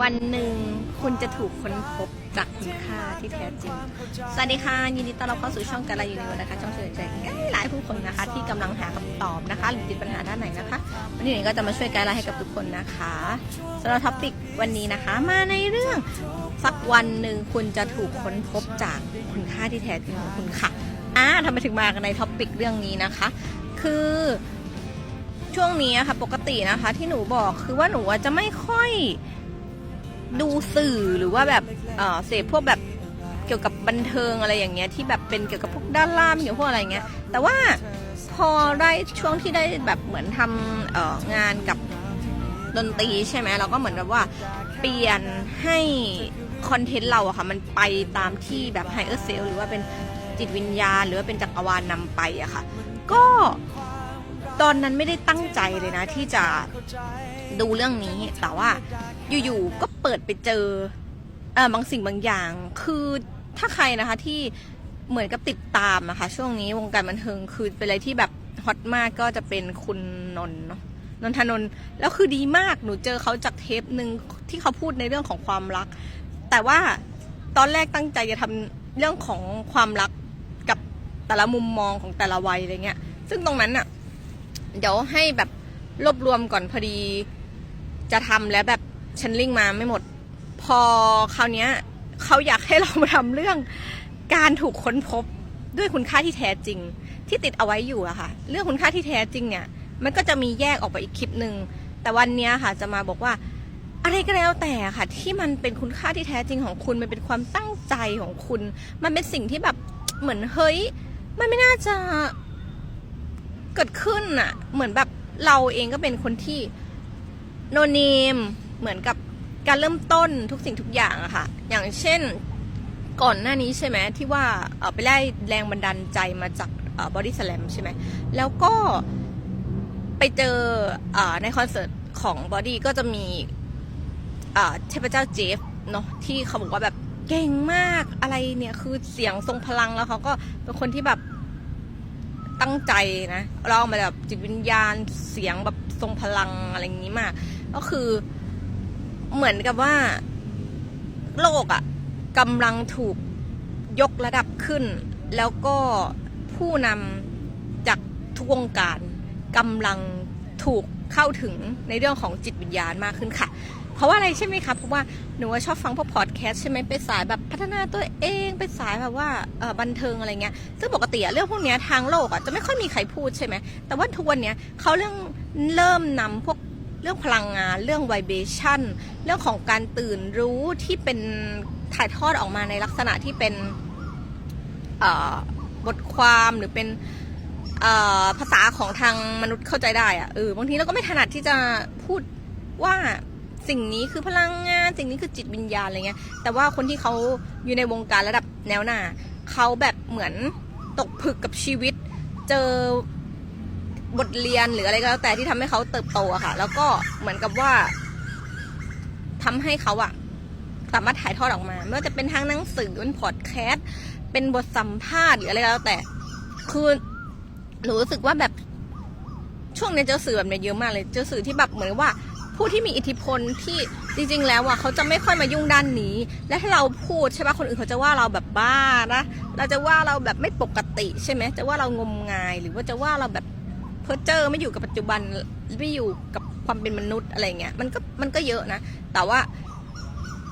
วันหนึ่งคุณจะถูกค้นพบจากคุณค่าที่แท้จริง สวัสดีค่ะ ยินดีต้อนรับเข้าสู่ช่องการายูนิวนะคะ ช่องเฉลิมใจใกล้หลายผู้คนนะคะ ที่กำลังหาคำตอบนะคะ หรือติดปัญหาด้านไหนนะคะ วันนี้หนิงก็จะมาช่วยไกด์ไลน์ให้กับทุกคนนะคะสำหรับท็อปิกวันนี้นะคะ มาในเรื่องสักวันหนึ่งคุณจะถูกค้นพบจากคุณค่าที่แท้จริงของคุณค่ะอ่าทำไมถึงมากันในท็อปิกเรื่องนี้นะคะ คือช่วงนี้อะค่ะปกตินะคะ ที่หนูบอกคือว่าหนูจะไม่ค่อย ดูสื่อหรือว่าแบบเสพพวกแบบเกี่ยวกับบันเทิงอะไรอย่างเงี้ยที่แบบเป็นเกี่ยวกับพวกด้านล่างเกี่ยวกับพวกอะไรเงี้ย แต่ว่าพอได้ช่วงที่ได้แบบเหมือนทำงานกับดนตรีใช่ไหมเราก็เหมือนแบบว่าเปลี่ยนให้คอนเทนต์เราอะค่ะมันไปตามที่แบบไฮเออร์เซลหรือว่าเป็นจิตวิญญาณ หรือว่าเป็นจักรวาลนำไปอะค่ะ ก็ ตอนนั้นไม่ได้ตั้งใจเลยนะ ที่จะดูเรื่องนี้ แต่ว่าอยู่ๆก็เปิดไปเจอเออบางสิ่งบางอย่าง คือถ้าใครนะคะที่เหมือนกับติดตามนะคะช่วงนี้วงการบันเทิงคือเป็นอะไรที่แบบฮอตมากก็จะเป็นคุณนนท์เนาะนนทนนท์แล้วคือดีมากหนูเจอเขาจากเทปหนึ่งที่เขาพูดในเรื่องของความรัก แต่ว่าตอนแรกตั้งใจจะทำเรื่องของความรักกับแต่ละมุมมองของแต่ละวัยอะไรเงี้ย ซึ่งตรงนั้นอะ เดี๋ยวให้แบบรวบรวมก่อนพอดี จะทำแล้วแบบฉันลิงมาไม่หมด พอคราวเนี้ยเขาอยากให้เรามาทำเรื่องการถูกค้นพบด้วยคุณค่าที่แท้จริง ที่ติดเอาไว้อยู่อะค่ะ เรื่องคุณค่าที่แท้จริงเนี่ย มันก็จะมีแยกออกไปอีกคลิปหนึ่งแต่วันนี้ค่ะจะมาบอกว่า อะไรก็แล้วแต่ค่ะ ที่มันเป็นคุณค่าที่แท้จริงของคุณ มันเป็นความตั้งใจของคุณ มันเป็นสิ่งที่แบบเหมือนเฮ้ย มันไม่น่าจะ เกิดขึ้นอะเหมือนแบบเราเองก็เป็นคนที่โนเนมเหมือนกับการเริ่มต้นทุกสิ่งทุกอย่างอะค่ะ อย่างเช่นก่อนหน้านี้ใช่ไหมที่ว่าเอ่อไปได้แรงบันดาลใจมาจากบอดี้สแลมใช่ไหมแล้วก็ไปเจออในคอนเสิร์ตของบอดี้ก็จะมีเทพเจ้าเจฟเนาะที่เขาบอกว่าแบบเก่งมากอะไรเนี่ย คือเสียงทรงพลังแล้วเขาก็เป็นคนที่แบบ ตั้งใจนะเราเอามาแบบจิตวิญญาณเสียงแบบทรงพลังอะไรอย่างนี้มาก ก็คือเหมือนกับว่า โลกอะ่ะกำลังถูกยกระดับขึ้น แล้วก็ผู้นำจากทุกวงการกำลังถูกเข้าถึงในเรื่องของจิตวิญญาณมากขึ้นค่ะ เพราะว่าอะไรใช่ไหมคะเพราะว่าหนูชอบฟังพวกพอดแคสต์ใช่ไหมไปสายแบบพัฒนาตัวเองไปสายแบบว่าบันเทิงอะไรเงี้ยซึ่งปกติเรื่องพวกนี้ทางโลกอะจะไม่ค่อยมีใครพูดใช่ไหมแต่ว่าทุกวันเนี้ยเขาเรื่องเริ่มนำพวกเรื่องพลังงาน เรื่องไวเบชั่นเรื่องของการตื่นรู้ที่เป็นถ่ายทอดออกมาในลักษณะที่เป็นบทความหรือเป็นภาษาของทางมนุษย์เข้าใจได้อะเออบางทีเราก็ไม่ถนัดที่จะพูดว่า สิ่งนี้คือพลังงาน สิ่งนี้คือจิตวิญญาณอะไรเงี้ย แต่ว่าคนที่เขาอยู่ในวงการระดับแนวหน้าเขาแบบเหมือนตกผึกกับชีวิต เจอบทเรียนหรืออะไรก็แล้วแต่ที่ทำให้เขาเติบโตอะค่ะ แล้วก็เหมือนกับว่าทำให้เขาอะสามารถถ่ายทอดออกมาไม่ว่าจะเป็นทางหนังสือเป็นพอดแคสต์เป็นบทสัมภาษณ์หรืออะไรก็แล้วแต่คือหนูรู้สึกว่าแบบช่วงนี้เจอสื่อแบบเนี้ยเยอะมากเลย เจอสื่อที่แบบเหมือนว่า ผู้ที่มีอิทธิพลที่จริง ๆ แล้วอะเขาจะไม่ค่อยมายุ่งด้านนี้ และถ้าเราพูดใช่ปะคนอื่นเขาจะว่าเราแบบบ้านะเราจะว่าเราแบบไม่ปกติใช่ไหมจะว่าเรางมงาย หรือว่าจะว่าเราแบบเพ้อเจอไม่อยู่กับปัจจุบันไม่อยู่กับความเป็นมนุษย์อะไรเงี้ยมันก็มันก็เยอะนะ แต่ว่า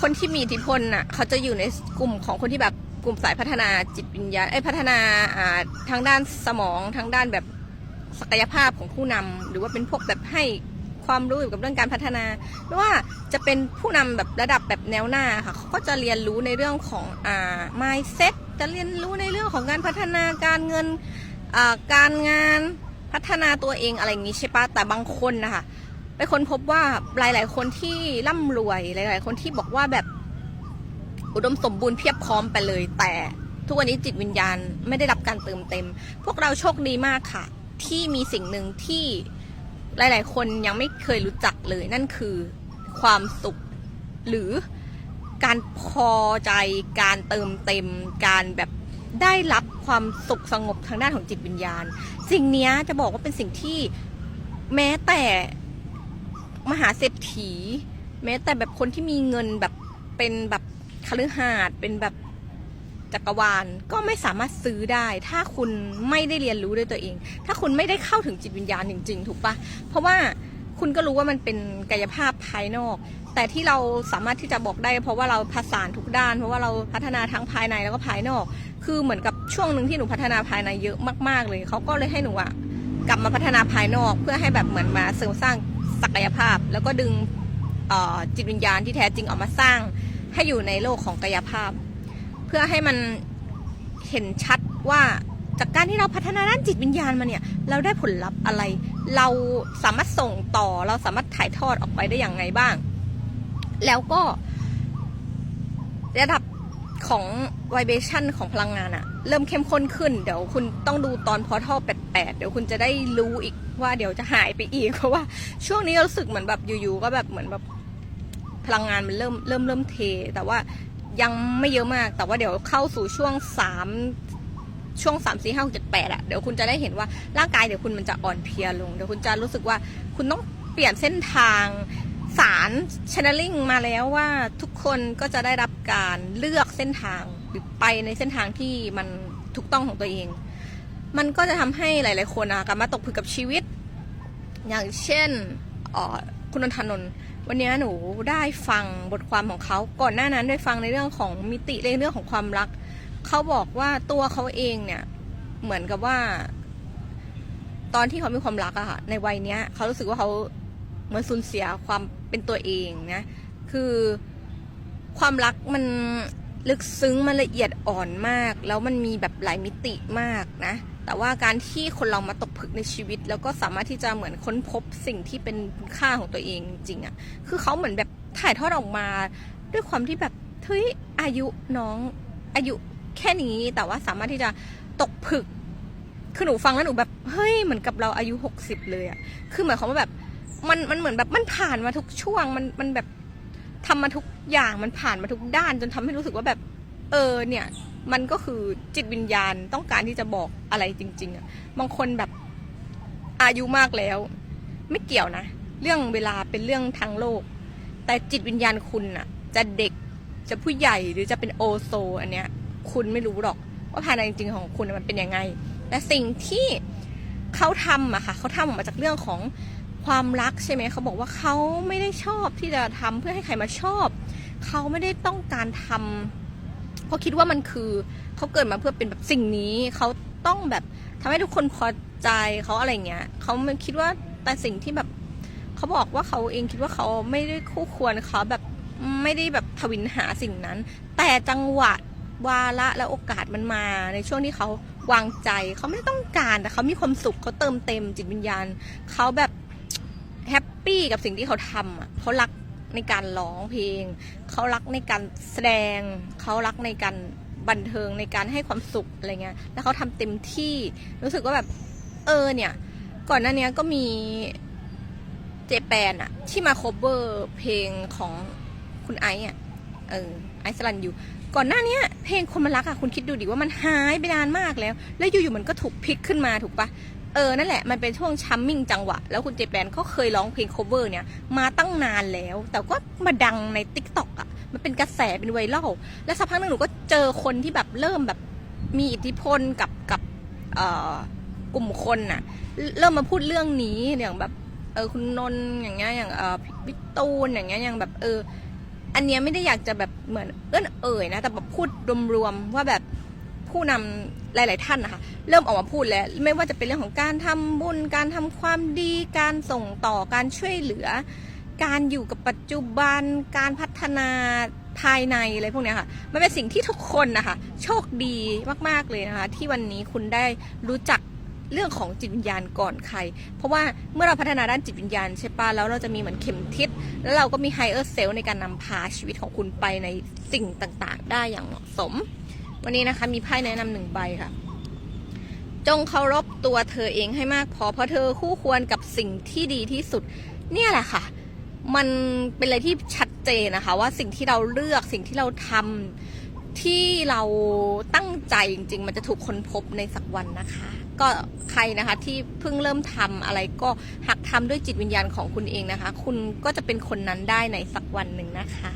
คนที่มีอิทธิพลน่ะเขาจะอยู่ในกลุ่มของคนที่แบบกลุ่มสายพัฒนาจิตวิญญาณไอ้พัฒนาอ่าทางด้านสมองทางด้านแบบศักยภาพของผู้นำหรือว่าเป็นพวกแบบให้ ความรู้เกี่ยวกับเรื่องการพัฒนาไม่ว่าจะเป็นผู้นำแบบระดับแบบแนวหน้าค่ะเขาก็จะเรียนรู้ในเรื่องของอ่า mindset จะเรียนรู้ในเรื่องของการพัฒนาการเงินอ่าการงานพัฒนาตัวเองอะไรอย่างนี้ใช่ปะแต่บางคนนะคะไปคนพบว่าหลาย ๆ คนที่ร่ำรวยหลาย ๆ คนที่บอกว่าแบบอุดมสมบูรณ์เพียบพร้อมไปเลย แต่ทุกวันนี้จิตวิญญาณไม่ได้รับการเติมเต็ม พวกเราโชคดีมากค่ะ ที่มีสิ่งหนึ่งที่ หลายๆ คนยังไม่เคยรู้จักเลยนั่นคือความสุข หรือการพอใจการเติมเต็มการแบบได้รับความสุขสงบทางด้านของจิตวิญญาณ สิ่งนี้จะบอกว่าเป็นสิ่งที่แม้แต่มหาเศรษฐี แม้แต่แบบคนที่มีเงินแบบเป็นแบบคฤหาสน์เป็นแบบ จักรวาลก็ไม่สามารถซื้อได้ ถ้าคุณไม่ได้เรียนรู้ด้วยตัวเอง ถ้าคุณไม่ได้เข้าถึงจิตวิญญาณจริง ๆ ถูกปะเพราะว่าคุณก็รู้ว่ามันเป็นกายภาพภายนอก แต่ที่เราสามารถที่จะบอกได้ เพราะว่าเราผสานทุกด้าน เพราะว่าเราพัฒนาทั้งภายในแล้วก็ภายนอก คือเหมือนกับช่วงหนึ่งที่หนูพัฒนาภายในเยอะมาก ๆ เลยเขาก็เลยให้หนูอะกลับมาพัฒนาภายนอกเพื่อให้แบบเหมือนมาเสริมสร้างศักยภาพ แล้วก็ดึงจิตวิญญาณที่แท้จริงออกมาสร้างให้อยู่ในโลกของกายภาพ พื่อให้มันเห็นชัดว่าจากการที่เราพัฒนาด้านจิตวิญญาณมาเนี่ย เราได้ผลลัพธ์อะไร เราสามารถส่งต่อเราสามารถถ่ายทอดออกไปได้อย่างไรบ้าง แล้วก็ระดับของไวเบชันของพลังงานอะเริ่มเข้มข้นขึ้น เดี๋ยวคุณต้องดูตอนพอท่อ88เดี๋ยวคุณจะได้รู้อีกว่าเดี๋ยวจะหายไปอีก เพราะว่าช่วงนี้รู้สึกเหมือนแบบอยู่ๆก็แบบเหมือนแบบพลังงานมันเริ่มเริ่มเริ่มเท แต่ว่า ยังไม่เยอะมาก แต่ว่าเดี๋ยวเข้าสู่ช่วงสามช่วงสามสี่ห้าหกเจ็ดแปดอะเดี๋ยวคุณจะได้เห็นว่าร่างกายเดี๋ยวคุณมันจะอ่อนเพลียลง เดี๋ยวคุณจะรู้สึกว่าคุณต้องเปลี่ยนเส้นทางสารช n น e ลิงมาแล้วว่าทุกคนก็จะได้รับการเลือกเส้นทางหรือไปในเส้นทางที่มันถูกต้องของตัวเอง มันก็จะทำให้หลาย ๆ คนอะกลับมาตกผึกกับชีวิต อย่างเช่นออคุณนนทนนท์ วันนี้หนูได้ฟังบทความของเขา ก่อนหน้านั้นได้ฟังในเรื่องของมิติในเรื่องของความรัก เขาบอกว่าตัวเขาเองเนี่ย เหมือนกับว่า ตอนที่เขามีความรักอะค่ะ ในวัยเนี้ยเขารู้สึกว่าเขาเหมือนสูญเสียความเป็นตัวเองนะ คือความรักมันลึกซึ้งมันละเอียดอ่อนมาก แล้วมันมีแบบหลายมิติมากนะ แต่ว่าการที่คนเรามาตกผลึกในชีวิต แล้วก็สามารถที่จะเหมือนค้นพบสิ่งที่เป็นคุณค่าของตัวเองจริงอะ่ะคือเขาเหมือนแบบถ่ายทอดออกมา ด้วยความที่แบบเฮ้ยอายุน้องอายุแค่นี้แต่ว่าสามารถที่จะตกผลึกคือหนูฟังแล้วหนูแบบเฮ้ยเหมือนกับเราอายุหกสิบเลยอะ่ะคือเหมายควาว่าแบบมันมันเหมือนแบบมันผ่านมาทุกช่วงมันมันแบบทำมาทุกอย่างมันผ่านมาทุกด้าน จนทำให้รู้สึกว่าแบบ เออเนี่ย มันก็คือจิตวิญญาณต้องการที่จะบอกอะไรจริง ๆอะบางคนแบบอายุมากแล้ว ไม่เกี่ยวนะ เรื่องเวลาเป็นเรื่องทางโลก แต่จิตวิญญาณคุณอะจะเด็กจะผู้ใหญ่หรือจะเป็นโอโซ อันเนี้ย คุณไม่รู้หรอก ว่าภายในจริงๆของคุณมันเป็นยังไงแต่สิ่งที่เขาทำอะค่ะเขาทำออกมาจากเรื่องของความรักใช่ไหมเขาบอกว่าเขาไม่ได้ชอบที่จะทำเพื่อให้ใครมาชอบ เขาไม่ได้ต้องการทำ เพราคิดว่ามันคือเขาเกิดมาเพื่อเป็นแบบสิ่งนี้เขาต้องแบบทำให้ทุกคนพอใจเขาอะไรเงี้ยเขาไม่คิดว่าแต่สิ่งที่แบบเขาบอกว่าเขาเองคิดว่าเขาไม่ได้คู่ควรเขาแบบไม่ได้แบบทวินหาสิ่งนั้น แต่จังหวะวาระและโอกาสมันมาในช่วงที่เขาวางใจเขาไม่ต้องการแต่เขามีความสุขเขาเติมเต็มจิตวิญญาณเขาแบบแฮปปี้กับสิ่งที่เขาทำอะเขารัก ในการร้องเพลง เขารักในการแสดง เขารักในการบันเทิงในการให้ความสุขอะไรเงี้ย แล้วเขาทำเต็มที่รู้สึกว่าแบบเออเนี่ย ก่อนหน้านี้ก็มีเจแปนอะที่มา cover เพลงของคุณไอซ์อะเออไอซ์สลันอยู่ก่อนหน้านี้เพลงคนมันรักอะคุณคิดดูดิว่ามันหายไปนานมากแล้ว แล้วอยู่ๆมันก็ถูกพลิกขึ้นมาถูกปะ เออ นั่นแหละ มันเป็นช่วงชัมมิ่งจังหวะ แล้วคุณเจแปนก็เคยร้องเพลง cover เนี่ย มาตั้งนานแล้ว แต่ก็มาดังใน t ิ k t o k อะ มันเป็นกระแส เป็นไวรัล แล้วสักพักหนึงหนูก็เจอคนที่แบบเริ่มแบบมีอิทธิพลกับกับเอ่อกลุ่มคนน่ะ เริ่มมาพูดเรื่องนี้ อย่างแบบ เออ คุณนนท์อย่างเงี้ย อย่างเออพี่ตูน อย่างเงี้ย อย่างแบบ เออ อันเนี้ยไม่ได้อยากจะแบบเหมือนเอื้อนเอ่ยนะ แต่แบบพูดรวมๆว่าแบบ ผู้นำหลาย ๆ ท่านนะคะเริ่มออกมาพูดแล้วไม่ว่าจะเป็นเรื่องของการทำบุญ การทำความดี การส่งต่อการช่วยเหลือ การอยู่กับปัจจุบัน การพัฒนาภายในอะไรพวกนี้ค่ะ มันเป็นสิ่งที่ทุกคนนะคะโชคดีมาก ๆ เลยนะคะ ที่วันนี้คุณได้รู้จักเรื่องของจิตวิญญาณก่อนใคร เพราะว่าเมื่อเราพัฒนาด้านจิตวิญญาณใช่ปะแล้วเราจะมีเหมือนเข็มทิศ แล้วเราก็มีไฮเออร์เซลในการนำพาชีวิตของคุณไปในสิ่งต่าง ๆ ได้อย่างเหมาะสม วันนี้นะคะมีไพ่แนะนำหนึ่งใบค่ะ จงเคารพตัวเธอเองให้มากพอเพราะเธอคู่ควรกับสิ่งที่ดีที่สุด เนี่ยแหละค่ะ มันเป็นอะไรที่ชัดเจนนะคะ ว่าสิ่งที่เราเลือกสิ่งที่เราทำที่เราตั้งใจจริง ๆ มันจะถูกค้นพบในสักวันนะคะ ก็ใครนะคะที่เพิ่งเริ่มทำอะไรก็หักทำด้วยจิตวิญญาณของคุณเองนะคะ คุณก็จะเป็นคนนั้นได้ในสักวันหนึ่งนะคะ